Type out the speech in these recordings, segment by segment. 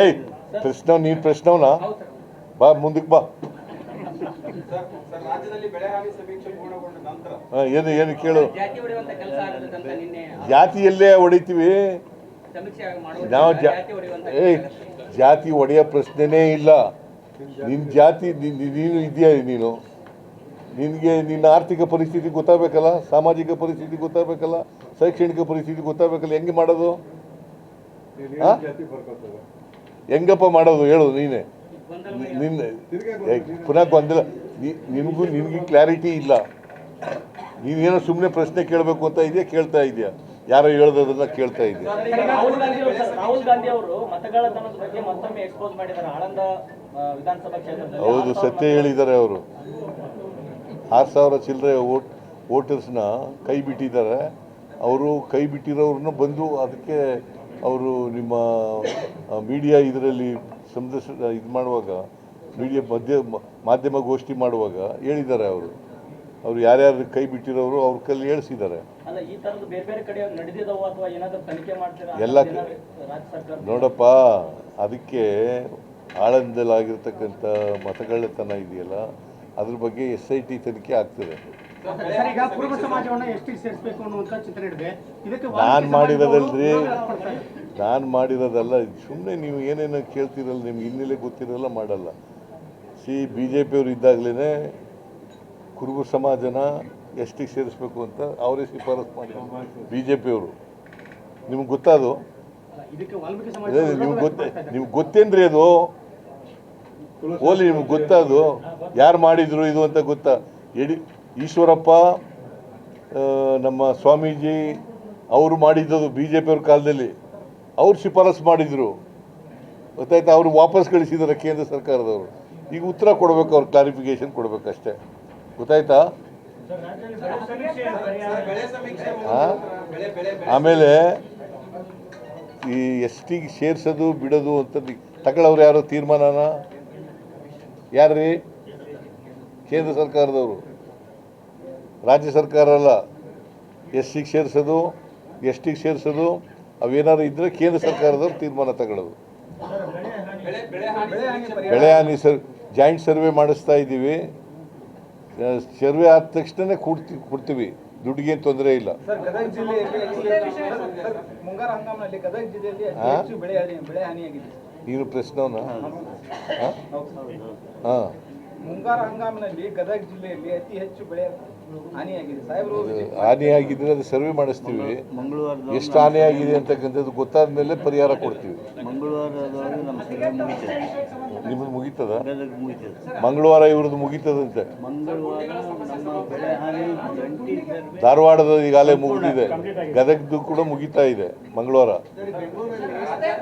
ಏಯ್ ಪ್ರಶ್ನವ್ ನೀನು ಪ್ರಶ್ನವನ ಬಾ ಮುಂದಕ್ಕೆ ಬಾ. ಏನು ಏನು ಕೇಳು. ಜಾತಿ ಜಾತಿಯಲ್ಲೇ ಹೊಡಿತೀವಿ. ನಾವು ಏಯ್ ಜಾತಿ ಒಡೆಯೋ ಪ್ರಶ್ನೆನೇ ಇಲ್ಲ. ನಿನ್ನ ಜಾತಿ ನೀನು ಇದೆಯಾ ನೀನು ನಿನಗೆ ನಿನ್ನ ಆರ್ಥಿಕ ಪರಿಸ್ಥಿತಿ ಗೊತ್ತಾಗಬೇಕಲ್ಲ? ಸಾಮಾಜಿಕ ಪರಿಸ್ಥಿತಿ ಗೊತ್ತಾಗಬೇಕಲ್ಲ? ಶೈಕ್ಷಣಿಕ ಪರಿಸ್ಥಿತಿ ಗೊತ್ತಾಗಬೇಕಲ್ಲ? ಹೆಂಗೆ ಮಾಡೋದು? ಹೆಂಗಪ್ಪ ಮಾಡೋದು ಹೇಳು ನೀನೆ. ನಿನ್ನ. ಪುನಃ ಗೊಂದಲ. ನಿಮಗೂ ನಿನಗೂ ನಿನಗೆ ಕ್ಲಾರಿಟಿ ಇಲ್ಲ. ನೀವೇನೋ ಸುಮ್ಮನೆ ಪ್ರಶ್ನೆ ಕೇಳಬೇಕು ಅಂತ ಇದೆಯಾ ಕೇಳ್ತಾ ಇದೆಯಾ? ಯಾರೋ ಹೇಳೋದನ್ನ ಕೇಳ್ತಾ ಇದೆಯಾ? ಹೌದು ಸತ್ಯ ಹೇಳಿದ್ದಾರೆ ಅವರು. ಆರು ಸಾವಿರ ಚಿಲ್ಲರೆ ಓಟ್ ವೋಟರ್ಸ್ನ ಕೈ ಬಿಟ್ಟಿದ್ದಾರೆ. ಅವರು ಕೈ ಬಿಟ್ಟಿರೋರನ್ನ ಬಂದು ಅದಕ್ಕೆ ಅವರು ನಿಮ್ಮ ಮೀಡಿಯಾ ಇದರಲ್ಲಿ ಸಂದರ್ಶನ ಇದು ಮಾಡುವಾಗ ಮೀಡಿಯಾ ಮಧ್ಯ ಮಾಧ್ಯಮ ಗೋಷ್ಠಿ ಮಾಡುವಾಗ ಹೇಳಿದ್ದಾರೆ ಅವರು. ಅವರು ಯಾರ್ಯಾರು ಕೈ ಬಿಟ್ಟಿರೋರು ಅವ್ರ ಕಲ್ಲಿ ಹೇಳಿಸಿದ್ದಾರೆ. ಎಲ್ಲ ನೋಡಪ್ಪ ಅದಕ್ಕೆ ಆಳಂದಲಾಗಿರ್ತಕ್ಕಂಥ ಮತಗಳ್ಳತನ ಇದೆಯಲ್ಲ ಅದ್ರ ಬಗ್ಗೆ ಎಸ್ ಐ ಟಿ ತನಿಖೆ ಆಗ್ತದೆ. ಈಗ ಕುರುಬ ಸಮಾಜವನ್ನ ಎಷ್ಟಿಗೆ ಸೇರಿಸಬೇಕು ಅನ್ನುವಂತ ಚಿಂತನೆ ಇದೆ ಇದಕ್ಕೆ ನಾನ್ ಮಾಡಿರೋದಲ್ರಿ. ನಾನು ಮಾಡಿರೋದಲ್ಲ ಸುಮ್ಮನೆ ನೀವು ಏನೇನೋ ಕೇಳ್ತಿರಲ್ಲ ನಿಮ್ಗೆ ಹಿನ್ನೆಲೆ ಗೊತ್ತಿರಲ್ಲ ಮಾಡಲ್ಲ. ಸಿ ಬಿ ಜೆ ಪಿಯವರು ಇದ್ದಾಗಲೇ ಕುರುಬ ಸಮಾಜನ ಎಷ್ಟಿಗೆ ಸೇರಿಸ್ಬೇಕು ಅಂತ ಅವರೇ ಶಿಫಾರಸು ಮಾಡಿದ್ರು. ಬಿ ಜೆ ಪಿಯವರು ನಿಮ್ಗೆ ಗೊತ್ತಾದು ನಿಮ್ಗೆ ಗೊತ್ತೇ ನಿಮ್ಗೆ ಗೊತ್ತೇನ್ರಿ ಅದು? ಓಲಿ ನಿಮ್ಗೆ ಗೊತ್ತಾದು ಯಾರು ಮಾಡಿದ್ರು ಇದು ಅಂತ ಗೊತ್ತಾ? ಯಡಿ ಈಶ್ವರಪ್ಪ ನಮ್ಮ ಸ್ವಾಮೀಜಿ, ಅವರು ಮಾಡಿದ್ದದು ಬಿ ಜೆ ಪಿಯವ್ರ ಕಾಲದಲ್ಲಿ. ಅವ್ರು ಶಿಫಾರಸು ಮಾಡಿದರು. ಗೊತ್ತಾಯ್ತಾ? ಅವರು ವಾಪಸ್ ಕಳಿಸಿದ್ದಾರೆ ಕೇಂದ್ರ ಸರ್ಕಾರದವರು. ಈಗ ಉತ್ತರ ಕೊಡಬೇಕು, ಅವ್ರು ಕ್ಲಾರಿಫಿಕೇಶನ್ ಕೊಡಬೇಕಷ್ಟೇ. ಗೊತ್ತಾಯ್ತಾ? ಆಮೇಲೆ ಈ ಎಸ್ ಟಿಗೆ ಸೇರ್ಸೋದು, ಬಿಡೋದು ಅಂತ ತಗೊಳ್ಳೋರು ಯಾರು ತೀರ್ಮಾನನ? ಯಾರ್ರೀ? ಕೇಂದ್ರ ಸರ್ಕಾರದವರು. ರಾಜ್ಯ ಸರ್ಕಾರ ಅಲ್ಲ ಎಸ್ ಸಿಗೆ ಸೇರಿಸೋದು ಎಸ್ ಟಿಗೆ ಸೇರಿಸೋದು ಅವೇನಾದ್ರು ಇದ್ದರೆ ಕೇಂದ್ರ ಸರ್ಕಾರದವ್ರು ತೀರ್ಮಾನ ತಗೊಳ್ಳೋದು. ಬೆಳೆ ಬೆಳೆ ಹಾನಿ ಸರ್ ಜಾಯಿಂಟ್ ಸರ್ವೆ ಮಾಡಿಸ್ತಾ ಇದ್ದೀವಿ. ಸರ್ವೆ ಆದ ತಕ್ಷಣನೇ ಕೊಡ್ತೀವಿ ಕೊಡ್ತೀವಿ. ದುಡ್ಡಿಗೆ ತೊಂದರೆ ಇಲ್ಲ. ಸರ್ ಗದಗ ಜಿಲ್ಲೆಯಲ್ಲಿ ಸರ್, ಮುಂಗಾರು ಹಂಗಾಮಿನಲ್ಲಿ ಜಿಲ್ಲೆಯಲ್ಲಿ ಅತಿ ಹೆಚ್ಚು ಬೆಳೆ ಹಾನಿ- ಬೆಳೆ ಹಾನಿಯಾಗಿದೆ ನೀನು ಪ್ರಶ್ನವನ್ನ ಹೌದು. ಹಾಂ. ಮುಂಗಾರು ಹಂಗಾಮಿನಲ್ಲಿ ಗದಗ ಜಿಲ್ಲೆಯಲ್ಲಿ ಅತಿ ಹೆಚ್ಚು ಬೆಳೆ ಹಾನಿಯಾಗಿದೆ. ಅದು ಸರ್ವೆ ಮಾಡಿಸ್ತೀವಿ. ಎಷ್ಟು ಹಾನಿಯಾಗಿದೆ ಅಂತಕ್ಕಂಥದ್ದು ಗೊತ್ತಾದ ಮೇಲೆ ಪರಿಹಾರ ಕೊಡ್ತೀವಿ. ನಿಮ್ಮದು ಮುಗೀತದ? ಮಂಗಳವಾರ ಇವ್ರದ್ದು ಮುಗೀತದಂತೆ. ಮಂಗಳವಾರ ನಮ್ಮ ಬೆಳೆ ಹಾನಿ ಜಂಟಿ ಸರ್ವೆ ಧಾರವಾಡದ ಈಗಾಲೇ ಮುಗಿದಿದೆ. ಗದಗದ್ದು ಕೂಡ ಮುಗಿತಾ ಇದೆ ಮಂಗಳವಾರ. ಅದೇ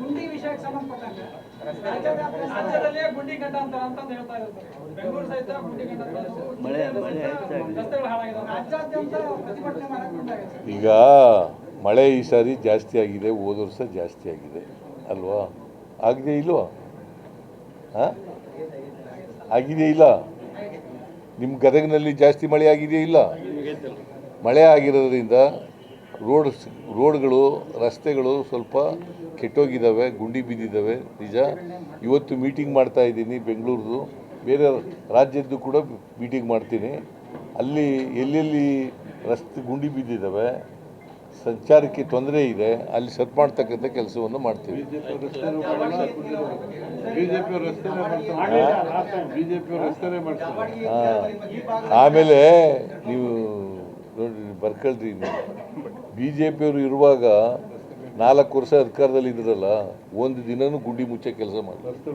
ಗುಂಡಿ ವಿಷಯಕ್ಕೆ ಸಂಬಂಧಪಟ್ಟಂಗೆ ರಾಜ್ಯದಲ್ಲೇ ಗುಂಡಿ ಗಂಡಾಂತರ ಅಂತ ಹೇಳ್ತಾ ಇರ್ತಾರೆ ಬೆಂಗಳೂರು ಸಹಿತ ಗುಂಡಿ ಗಡ್ಡ ಮಳೆ ಮಳೆ ಹೆಚ್ಚಾಗಿದೆ. ರಸ್ತೆಗಳು ಹಾಳಾಗಿದೆ ರಾಜ್ಯಾದ್ಯಂತ ಪ್ರತಿಭಟನೆ ಈಗ ಮಳೆ ಈ ಸಾರಿ ಜಾಸ್ತಿ ಆಗಿದೆ ಹೋದ ವರ್ಷ ಜಾಸ್ತಿ ಆಗಿದೆ. ಅಲ್ವಾ? ಆಗಿದೆ ಇಲ್ವಾ? ಹಾಂ ಆಗಿದೆ ಇಲ್ಲ? ನಿಮ್ಮ ಗದಗಿನಲ್ಲಿ ಜಾಸ್ತಿ ಮಳೆ ಆಗಿದೆಯಾ ಇಲ್ಲ? ಮಳೆ ಆಗಿರೋದ್ರಿಂದ ರೋಡ್ ರೋಡ್ಗಳು ರಸ್ತೆಗಳು ಸ್ವಲ್ಪ ಕೆಟ್ಟೋಗಿದ್ದಾವೆ ಗುಂಡಿ ಬಿದ್ದಿದ್ದಾವೆ ನಿಜ. ಇವತ್ತು ಮೀಟಿಂಗ್ ಮಾಡ್ತಾ ಇದ್ದೀನಿ ಬೆಂಗಳೂರದು. ಬೇರೆ ರಾಜ್ಯದ್ದು ಕೂಡ ಮೀಟಿಂಗ್ ಮಾಡ್ತೀನಿ. ಅಲ್ಲಿ ಎಲ್ಲೆಲ್ಲಿ ರಸ್ತೆ ಗುಂಡಿ ಬಿದ್ದಿದ್ದಾವೆ ಸಂಚಾರಕ್ಕೆ ತೊಂದರೆ ಇದೆ ಅಲ್ಲಿ ಸರ್ ಮಾಡ್ತಕ್ಕಂಥ ಕೆಲಸವನ್ನು ಮಾಡ್ತೀವಿ. ಹಾಂ ಆಮೇಲೆ ನೀವು ನೋಡಿ ಬರ್ಕೊಳ್ರಿ ನೀವು. ಬಿ ಜೆ ಪಿಯವರು ಇರುವಾಗ ನಾಲ್ಕು ವರ್ಷ ಅಧಿಕಾರದಲ್ಲಿ ಇದ್ರಲ್ಲ ಒಂದು ದಿನನೂ ಗುಂಡಿ ಮುಚ್ಚೋ ಕೆಲಸ ಮಾಡಿ